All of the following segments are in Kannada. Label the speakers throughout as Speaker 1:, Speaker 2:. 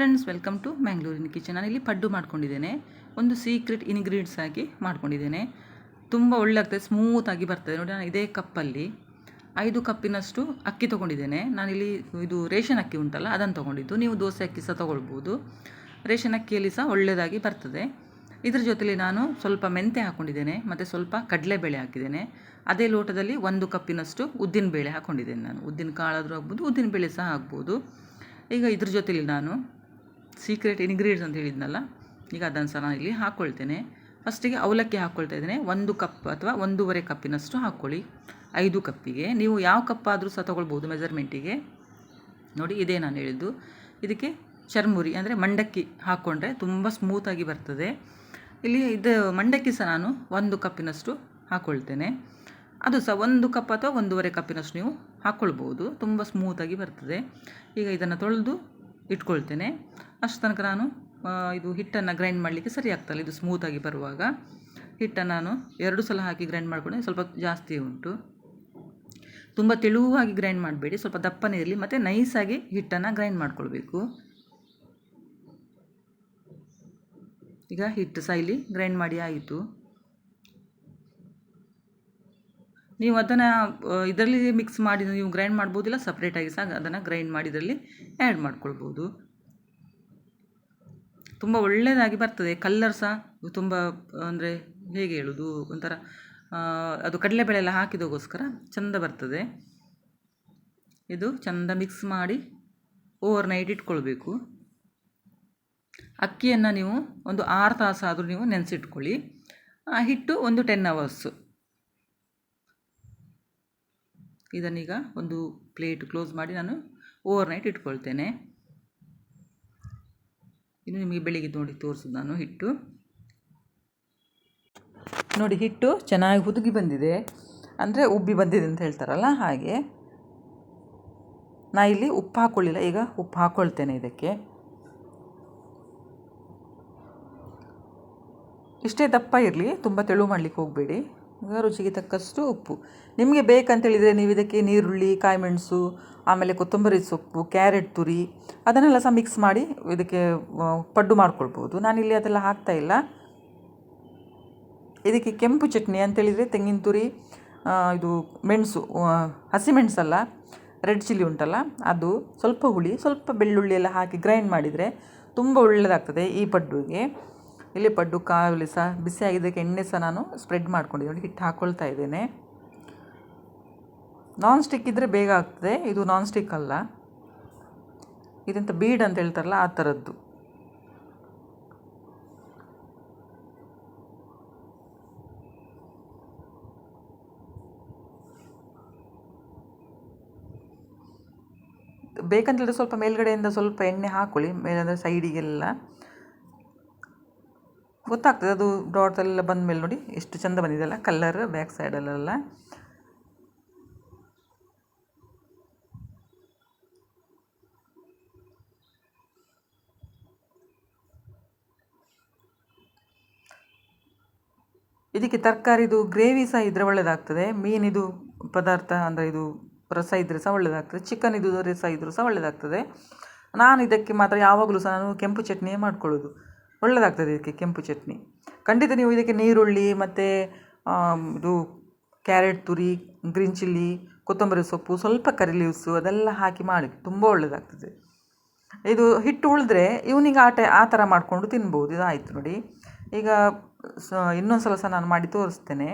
Speaker 1: ಫ್ರೆಂಡ್ಸ್ ವೆಲ್ಕಮ್ ಟು ಮ್ಯಾಂಗ್ಳೂರಿನ ಕಿಚನ್ ಇಲ್ಲಿ ಪಡ್ಡು ಮಾಡ್ಕೊಂಡಿದ್ದೇನೆ. ಒಂದು ಸೀಕ್ರೆಟ್ ಇನ್ಗ್ರೀಡಿಯೆಂಟ್ಸ್ ಆಗಿ ಮಾಡ್ಕೊಂಡಿದ್ದೇನೆ. ತುಂಬ ಒಳ್ಳೆ ಆಗ್ತದೆ ಸ್ಮೂತಾಗಿ ಬರ್ತದೆ. ನೋಡಿ, ನಾನು ಇದೇ ಕಪ್ಪಲ್ಲಿ ಐದು ಕಪ್ಪಿನಷ್ಟು ಅಕ್ಕಿ ತೊಗೊಂಡಿದ್ದೇನೆ. ನಾನಿಲ್ಲಿ ಇದು ರೇಷನ್ ಅಕ್ಕಿ ಉಂಟಲ್ಲ, ಅದನ್ನು ತೊಗೊಂಡಿದ್ದು. ನೀವು ದೋಸೆ ಅಕ್ಕಿ ಸಹ ತೊಗೊಳ್ಬೋದು. ರೇಷನ್ ಅಕ್ಕಿಯಲ್ಲಿ ಸಹ ಒಳ್ಳೆಯದಾಗಿ ಬರ್ತದೆ. ಇದ್ರ ಜೊತೆಲಿ ನಾನು ಸ್ವಲ್ಪ ಮೆಂತೆ ಹಾಕ್ಕೊಂಡಿದ್ದೇನೆ ಮತ್ತು ಸ್ವಲ್ಪ ಕಡಲೆಬೇಳೆ ಹಾಕಿದ್ದೇನೆ. ಅದೇ ಲೋಟದಲ್ಲಿ ಒಂದು ಕಪ್ಪಿನಷ್ಟು ಉದ್ದಿನಬೇಳೆ ಹಾಕ್ಕೊಂಡಿದ್ದೇನೆ ನಾನು. ಉದ್ದಿನ ಕಾಳಾದರೂ ಆಗ್ಬೋದು ಉದ್ದಿನಬೇಳೆ ಸಹ ಆಗ್ಬೋದು ಈಗ ಇದ್ರ ಜೊತೆಲಿ ನಾನು ಸೀಕ್ರೆಟ್ ಇನ್ಗ್ರೀಡ್ಸ್ ಅಂತ ಹೇಳಿದ್ನಲ್ಲ, ಈಗ ಅದನ್ನು ಸಹ ನಾನು ಇಲ್ಲಿ ಹಾಕ್ಕೊಳ್ತೇನೆ ಫಸ್ಟಿಗೆ ಅವಲಕ್ಕಿ ಹಾಕ್ಕೊಳ್ತಾ ಇದ್ದೇನೆ. ಒಂದು ಕಪ್ ಅಥವಾ ಒಂದೂವರೆ ಕಪ್ಪಿನಷ್ಟು ಹಾಕ್ಕೊಳ್ಳಿ. ಐದು ಕಪ್ಪಿಗೆ. ನೀವು ಯಾವ ಕಪ್ ಆದರೂ ಸಹ ತೊಗೊಳ್ಬೋದು ಮೆಜರ್ಮೆಂಟಿಗೆ ನೋಡಿ, ಇದೇ ನಾನು ಹೇಳಿದ್ದು. ಇದಕ್ಕೆ ಚರ್ಮುರಿ ಅಂದರೆ ಮಂಡಕ್ಕಿ ಹಾಕ್ಕೊಂಡ್ರೆ ತುಂಬ ಸ್ಮೂತಾಗಿ ಬರ್ತದೆ. ಇಲ್ಲಿ ಇದು ಮಂಡಕ್ಕಿ ಸಹ ನಾನು ಒಂದು ಕಪ್ಪಿನಷ್ಟು ಹಾಕ್ಕೊಳ್ತೇನೆ ಅದು ಸಹ ಒಂದು ಕಪ್ ಅಥವಾ ಒಂದೂವರೆ ಕಪ್ಪಿನಷ್ಟು ನೀವು ಹಾಕ್ಕೊಳ್ಬೋದು ತುಂಬ ಸ್ಮೂತಾಗಿ ಬರ್ತದೆ. ಈಗ ಇದನ್ನು ತೊಳೆದು ಇಟ್ಕೊಳ್ತೇನೆ. ಅಷ್ಟು ತನಕ ನಾನು ಇದು ಹಿಟ್ಟನ್ನು ಗ್ರೈಂಡ್ ಮಾಡಲಿಕ್ಕೆ ಸರಿ ಆಗ್ತಲ್ಲ. ಇದು ಸ್ಮೂತಾಗಿ ಬರುವಾಗ. ಹಿಟ್ಟನ್ನು ನಾನು ಎರಡು ಸಲ ಹಾಕಿ ಗ್ರೈಂಡ್ ಮಾಡಿಕೊಂಡೆ ಸ್ವಲ್ಪ ಜಾಸ್ತಿ ಉಂಟು. ತುಂಬ ತೆಳುವಾಗಿ ಗ್ರೈಂಡ್ ಮಾಡಬೇಡಿ. ಸ್ವಲ್ಪ ದಪ್ಪನೇ ಇರಲಿ. ಮತ್ತು ನೈಸಾಗಿ ಹಿಟ್ಟನ್ನು ಗ್ರೈಂಡ್ ಮಾಡ್ಕೊಳ್ಬೇಕು. ಈಗ ಹಿಟ್ಟು ಸೈಲಿ ಗ್ರೈಂಡ್ ಮಾಡಿ ಆಯಿತು. ನೀವು ಅದನ್ನು ಇದರಲ್ಲಿ ಮಿಕ್ಸ್ ಮಾಡಿ ನೀವು ಗ್ರೈಂಡ್ ಮಾಡ್ಬೋದಿಲ್ಲ ಸಪ್ರೇಟಾಗಿ ಸಹ ಅದನ್ನು ಗ್ರೈಂಡ್ ಮಾಡಿ ಇದರಲ್ಲಿ ಆ್ಯಡ್ ಮಾಡ್ಕೊಳ್ಬೋದು. ತುಂಬ ಒಳ್ಳೆಯದಾಗಿ ಬರ್ತದೆ. ಕಲ್ಲರ್ ಸಹ ತುಂಬ, ಅಂದರೆ ಹೇಗೆ ಹೇಳೋದು, ಒಂಥರ ಅದು ಕಡಲೆಬೇಳೆ ಎಲ್ಲ ಹಾಕಿದೋಗೋಸ್ಕರ ಚೆಂದ ಬರ್ತದೆ. ಇದು ಚೆಂದ ಮಿಕ್ಸ್ ಮಾಡಿ ಓವರ್ ನೈಟ್ ಇಟ್ಕೊಳ್ಬೇಕು. ಅಕ್ಕಿಯನ್ನು ನೀವು ಒಂದು ಆರು ತಾಸಾದರೂ ನೀವು ನೆನೆಸಿಟ್ಕೊಳ್ಳಿ. ಹಿಟ್ಟು ಒಂದು ಟೆನ್ ಅವರ್ಸು ಇದನ್ನೀಗ ಒಂದು ಪ್ಲೇಟ್ ಕ್ಲೋಸ್ ಮಾಡಿ ನಾನು ಓವರ್ ನೈಟ್ ಇಟ್ಕೊಳ್ತೇನೆ. ಇನ್ನು ನಿಮಗೆ ಬೆಳಿಗ್ಗೆ ನೋಡಿ ತೋರಿಸೋದು ನಾನು ಹಿಟ್ಟು. ನೋಡಿ ಹಿಟ್ಟು ಚೆನ್ನಾಗಿ ಹುದುಗಿ ಬಂದಿದೆ. ಅಂದರೆ ಉಬ್ಬಿ ಬಂದಿದೆ ಅಂತ ಹೇಳ್ತಾರಲ್ಲ ಹಾಗೆ. ನಾ ಇಲ್ಲಿ ಉಪ್ಪು ಹಾಕ್ಕೊಳ್ಳಿಲ್ಲ ಈಗ ಉಪ್ಪು ಹಾಕ್ಕೊಳ್ತೇನೆ ಇದಕ್ಕೆ. ಇಷ್ಟೇ ದಪ್ಪ ಇರಲಿ, ತುಂಬ ತೆಳು ಮಾಡಲಿಕ್ಕೆ ಹೋಗಬೇಡಿ. ರುಚಿಗೆ ತಕ್ಕಷ್ಟು ಉಪ್ಪು. ನಿಮಗೆ ಬೇಕಂತೇಳಿದರೆ ನೀವು ಇದಕ್ಕೆ ನೀರುಳ್ಳಿ ಕಾಯಿಮೆಣಸು, ಆಮೇಲೆ ಕೊತ್ತಂಬರಿ ಸೊಪ್ಪು, ಕ್ಯಾರೆಟ್ ತುರಿ, ಅದನ್ನೆಲ್ಲ ಸಹ ಮಿಕ್ಸ್ ಮಾಡಿ ಇದಕ್ಕೆ ಪಡ್ಡು ಮಾಡ್ಕೊಳ್ಬೋದು. ನಾನಿಲ್ಲಿ ಅದೆಲ್ಲ ಹಾಕ್ತಾ ಇಲ್ಲ. ಇದಕ್ಕೆ ಕೆಂಪು ಚಟ್ನಿ ಅಂತೇಳಿದರೆ ತೆಂಗಿನ ತುರಿ ಇದು ಮೆಣಸು ಹಸಿಮೆಣಸಲ್ಲ ರೆಡ್ ಚಿಲ್ಲಿ ಉಂಟಲ್ಲ, ಅದು ಸ್ವಲ್ಪ ಹುಳಿ, ಸ್ವಲ್ಪ ಬೆಳ್ಳುಳ್ಳಿ ಎಲ್ಲ ಹಾಕಿ ಗ್ರೈಂಡ್ ಮಾಡಿದರೆ ತುಂಬ ಒಳ್ಳೆಯದಾಗ್ತದೆ ಈ ಪಡ್ಡುಗೆ. ಇಲ್ಲಿ ಪಡ್ಡು, ಕಾವಲಿ ಸಹ ಬಿಸಿಯಾಗಿದ್ದಕ್ಕೆ ಎಣ್ಣೆ ಸಹ ನಾನು ಸ್ಪ್ರೆಡ್ ಮಾಡ್ಕೊಂಡಿದ್ದೀನಿ. ನೋಡಿ, ಹಿಟ್ಟು ಹಾಕ್ಕೊಳ್ತಾ ಇದ್ದೇನೆ. ನಾನ್ ಸ್ಟಿಕ್ ಇದ್ದರೆ ಬೇಗ ಆಗ್ತದೆ. ಇದು ನಾನ್ ಸ್ಟಿಕ್ ಅಲ್ಲ. ಇದಂತ ಬೀಡ್ ಅಂತ ಹೇಳ್ತಾರಲ್ಲ, ಆ ಥರದ್ದು ಬೇಕಂತೇಳಿದ್ರೆ ಸ್ವಲ್ಪ ಮೇಲ್ಗಡೆಯಿಂದ ಸ್ವಲ್ಪ ಎಣ್ಣೆ ಹಾಕೊಳ್ಳಿ ಅಂದರೆ ಸೈಡಿಗೆಲ್ಲ ಗೊತ್ತಾಗ್ತದೆ. ಅದು ಡಾಟ್ಸ್ ಎಲ್ಲ ಬಂದ ಮೇಲೆ ನೋಡಿ ಎಷ್ಟು ಚಂದ ಬಂದಿದೆಯಲ್ಲ ಕಲ್ಲರ್ ಬ್ಯಾಕ್ ಸೈಡಲ್ಲೆಲ್ಲ ಇದಕ್ಕೆ ತರಕಾರಿದು ಗ್ರೇವಿ ಸಹ ಇದ್ದರೆ ಒಳ್ಳೆಯದಾಗ್ತದೆ ಮೀನಿದು ಪದಾರ್ಥ ಅಂದರೆ ಇದು ರಸ ಇದ್ದರೆ ಸಹ ಒಳ್ಳೆಯದಾಗ್ತದೆ ಚಿಕನ್ ಇದು ರಸ ಇದ್ದರೂ ಸಹ ಒಳ್ಳೆಯದಾಗ್ತದೆ ನಾನು ಇದಕ್ಕೆ ಮಾತ್ರ ಯಾವಾಗಲೂ ಸಹ ನಾನು ಕೆಂಪು ಚಟ್ನಿಯೇ ಮಾಡ್ಕೊಳ್ಳೋದು. ಒಳ್ಳೆಯದಾಗ್ತದೆ ಇದಕ್ಕೆ ಕೆಂಪು ಚಟ್ನಿ. ಖಂಡಿತ ನೀವು ಇದಕ್ಕೆ ನೀರುಳ್ಳಿ ಮತ್ತು ಇದು ಕ್ಯಾರೆಟ್ ತುರಿ, ಗ್ರೀನ್ ಚಿಲ್ಲಿ, ಕೊತ್ತಂಬರಿ ಸೊಪ್ಪು, ಸ್ವಲ್ಪ ಕರಿ ಲೀವ್ಸು ಅದೆಲ್ಲ ಹಾಕಿ ಮಾಡಿ ತುಂಬ ಒಳ್ಳೆಯದಾಗ್ತದೆ ಇದು ಹಿಟ್ಟು ಉಳಿದ್ರೆ ಇವ್ನಿಗೆ ಆ ಟೈ, ಆ ಥರ ಮಾಡಿಕೊಂಡು ತಿನ್ಬೋದು. ಇದು ಆಯಿತು ನೋಡಿ. ಈಗ ಸ, ಇನ್ನೊಂದು ಸಲ ಸಹ ನಾನು ಮಾಡಿ ತೋರಿಸ್ತೇನೆ.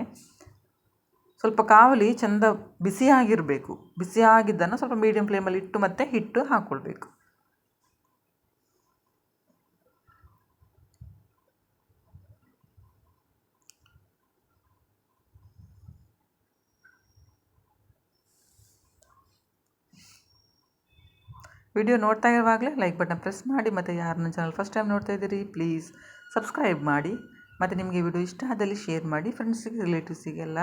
Speaker 1: ಸ್ವಲ್ಪ ಕಾವಲಿ ಚೆಂದ ಬಿಸಿಯಾಗಿರಬೇಕು. ಬಿಸಿಯಾಗಿದ್ದನ್ನು ಸ್ವಲ್ಪ ಮೀಡಿಯಮ್ ಫ್ಲೇಮಲ್ಲಿ ಇಟ್ಟು ಮತ್ತೆ ಹಿಟ್ಟು ಹಾಕ್ಕೊಳ್ಬೇಕು ವಿಡಿಯೋ ನೋಡ್ತಾ ಇರುವಾಗಲೇ ಲೈಕ್ ಬಟನ್ ಪ್ರೆಸ್ ಮಾಡಿ ಮತ್ತು ಯಾರು ನನ್ನ ಚಾನಲ್ ಫಸ್ಟ್ ಟೈಮ್ ನೋಡ್ತಾ ಇದ್ದೀರಿ ಪ್ಲೀಸ್ ಸಬ್ಸ್ಕ್ರೈಬ್ ಮಾಡಿ ಮತ್ತು ನಿಮಗೆ ವಿಡಿಯೋ ಇಷ್ಟ ಆದಲ್ಲಿ ಶೇರ್ ಮಾಡಿ ಫ್ರೆಂಡ್ಸಿಗೆ ರಿಲೇಟಿವ್ಸಿಗೆಲ್ಲ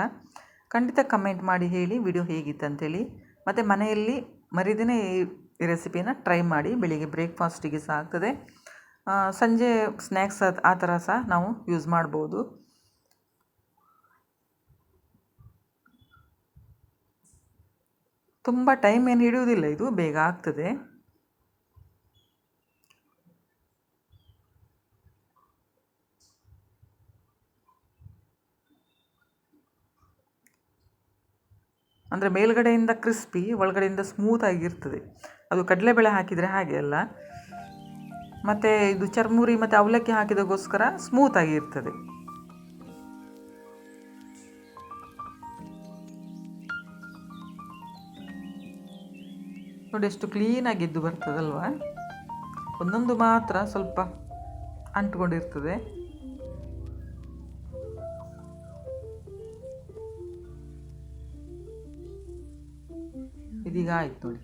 Speaker 1: ಖಂಡಿತ ಕಮೆಂಟ್ ಮಾಡಿ ಹೇಳಿ ವಿಡಿಯೋ ಹೇಗಿತ್ತು ಅಂತೇಳಿ. ಮತ್ತು ಮನೆಯಲ್ಲಿ ಮರಿದಿನೇ ಈ ರೆಸಿಪಿನ ಟ್ರೈ ಮಾಡಿ ಬೆಳಿಗ್ಗೆ ಬ್ರೇಕ್ಫಾಸ್ಟಿಗೆ ಸಹ ಆಗ್ತದೆ. ಸಂಜೆ ಸ್ನ್ಯಾಕ್ಸ್ ಆ ಥರ ಸಹ ನಾವು ಯೂಸ್ ಮಾಡ್ಬೋದು. ತುಂಬ ಟೈಮ್ ಏನು ಹಿಡಿಯುವುದಿಲ್ಲ, ಇದು ಬೇಗ ಆಗ್ತದೆ. ಅಂದರೆ ಮೇಲ್ಗಡೆಯಿಂದ ಕ್ರಿಸ್ಪಿ ಒಳಗಡೆಯಿಂದ ಸ್ಮೂತ್ ಆಗಿರ್ತದೆ. ಅದು ಕಡಲೆಬೇಳೆ ಹಾಕಿದರೆ ಹಾಗೆ ಅಲ್ಲ. ಮತ್ತು ಇದು ಚರ್ಮುರಿ ಮತ್ತು ಅವಲಕ್ಕಿ ಹಾಕಿದಗೋಸ್ಕರ ಸ್ಮೂತ್ ಆಗಿರ್ತದೆ. ನೋಡಿ ಎಷ್ಟು ಕ್ಲೀನಾಗಿದ್ದು ಬರ್ತದಲ್ವಾ? ಒಂದೊಂದು ಮಾತ್ರ ಸ್ವಲ್ಪ ಅಂಟ್ಕೊಂಡಿರ್ತದೆ. ಇದೀಗ ಆಯ್ತು ನೋಡಿ.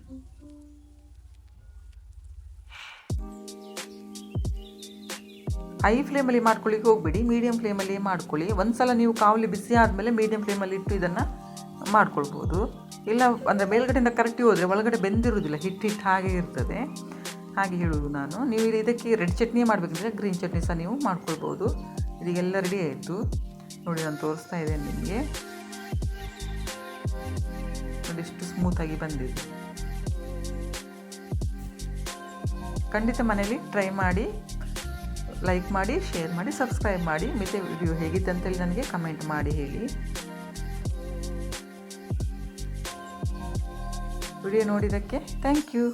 Speaker 1: ಹೈ ಫ್ಲೇಮಲ್ಲಿ ಮಾಡ್ಕೊಳ್ಳಿಕ್ಕೆ ಹೋಗ್ಬೇಡಿ ಮೀಡಿಯಂ ಫ್ಲೇಮಲ್ಲಿ ಮಾಡ್ಕೊಳ್ಳಿ. ಒಂದ್ಸಲ ನೀವು ಕಾವಲಿ ಬಿಸಿ ಆದಮೇಲೆ ಮೀಡಿಯಂ ಫ್ಲೇಮಲ್ಲಿ ಇಟ್ಟು ಇದನ್ನು ಮಾಡ್ಕೊಳ್ಬೋದು. ಇಲ್ಲ ಅಂದರೆ ಮೇಲ್ಗಡೆಯಿಂದ ಕರೆಕ್ಟಿ ಹೋದರೆ ಒಳಗಡೆ ಬೆಂದಿರುವುದಿಲ್ಲ ಹಿಟ್ಟು ಹಿಟ್ಟು ಹಾಗೆ ಇರ್ತದೆ. ಹಾಗೆ ಹೇಳುವುದು ನಾನು. ನೀವು ಇದಕ್ಕೆ ರೆಡ್ ಚಟ್ನಿ ಮಾಡಬೇಕಂದ್ರೆ ಗ್ರೀನ್ ಚಟ್ನಿ ಸಹ ನೀವು ಮಾಡ್ಕೊಳ್ಬೋದು. ಇದೀಗೆಲ್ಲ ರೆಡಿ ಆಯಿತು. ನೋಡಿ ನಾನು ತೋರಿಸ್ತಾ ಇದ್ದೇನೆ ನಿಮಗೆ. ನೋಡಿ ಎಷ್ಟು ಸ್ಮೂತಾಗಿ ಬಂದಿದೆ. ಖಂಡಿತ ಮನೇಲಿ ಟ್ರೈ ಮಾಡಿ ಲೈಕ್ ಮಾಡಿ ಶೇರ್ ಮಾಡಿ ಸಬ್ಸ್ಕ್ರೈಬ್ ಮಾಡಿ. ಮಿತೆ ವಿಡಿಯೋ ಹೇಗಿತ್ತು ಅಂತೇಳಿ ನನಗೆ ಕಮೆಂಟ್ ಮಾಡಿ ಹೇಳಿ. ವಿಡಿಯೋ ನೋಡಿದ್ದಕ್ಕೆ ಥ್ಯಾಂಕ್ ಯು